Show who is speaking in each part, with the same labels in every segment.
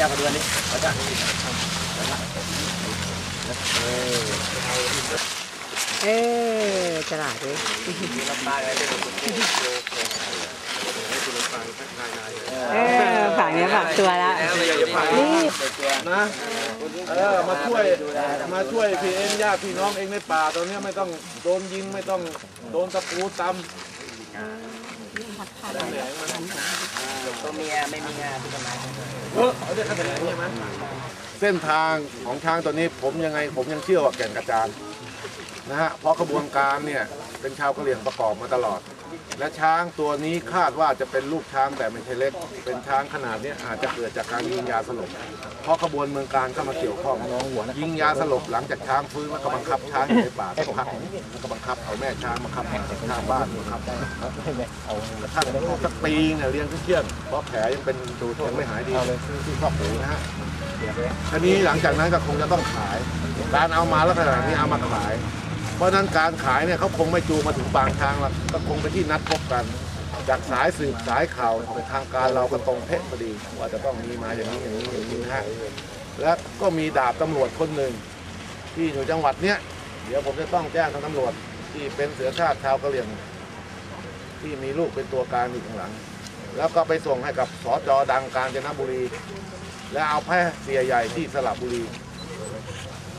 Speaker 1: เจ้ามาดูอันนี้พระเจ้าเออ
Speaker 2: ฉลาดเลย
Speaker 1: ลำบากอะไรเป็น
Speaker 2: เออฝากเนี้ยฝากตัวละนี่
Speaker 3: นะเออมาช่วยมาช่วยพี่เอ็นญาติพี่น้องเองในป่าตอนนี้ไม่ต้องโดนยิงไม่ต้องโดนตะปูตำ
Speaker 1: ตัวเมียไม่มีงานที่ทำไม
Speaker 3: เออเอาได้ขนาไหมเส้นทางของช้างตัวนี้ผมยังไงผมยังเชื่อว่าแก่นกระจาน นะฮะเพราะขบวนการเนี่ยเป็นชาวกะเหรี่ยงประกอบมาตลอด และช้างตัวนี้คาดว่าจะเป็นลูกช้างแต่ไม่ใช่เล็ก เป็นช้างขนาดเนี้ยอาจจะเกิดจากการยิงยาสลบเพราะขบวนเมืองการเข้ามาเกี่ยวข้องยิงยาสลบหลังจากช้างฟื้นแล้วก็บังคับช้างอยู่ในป่าสักพักแล้วก็บังคับเอาแม่ช้างมาขับมาข้างบ้านบังคับถ้าสักปีเนี่ยเลี้ยงเชี่ยงเพราะแผลยังเป็นดูยังไม่หายดีที่ครอบหูนะฮะทีนี้หลังจากนั้นก็คงจะต้องขาย การเอามาแล้วขนาดนี้เอามาขาย เพราะฉะนั้นการขายเนี่ยเขาคงไม่จูงมาถึงปางช้างหรอกก็คงไปที่นัดพบกัน จากสายสืบสายข่าวของทางการเราก็ตรงเพชรพอดีว่าจะต้องมีมาอย่างนี้อย่างนี้อย่างนี้นะฮะและก็มีดาบตำรวจคนหนึ่งที่อยู่จังหวัดเนี้ยเดี๋ยวผมจะต้องแจ้งทางตำรวจที่เป็นเสือชาติชาวกะเหรี่ยง ที่มีลูกเป็นตัวการอยู่ข้างหลัง แล้วก็ไปส่งให้กับสจดังกาญจนบุรี และเอาแพร่เสียใหญ่ที่สระบุรี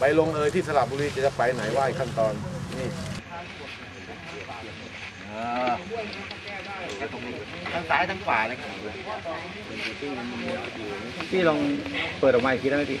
Speaker 3: ไปลงเอยที่สระบุรีจะไปไหนว่าอีกขั้นตอนนี่
Speaker 1: ทั้งซ้ายทั้งขวาเลย
Speaker 4: พี่ลองเปิดออกมาอีกทีได้ไหมพี่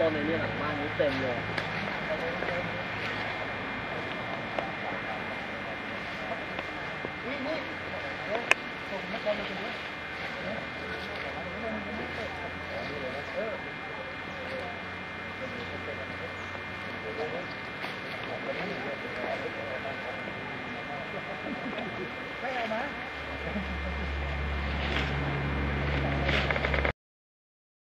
Speaker 1: ต้นในนี้หลังบ้านนี้เต็มเลย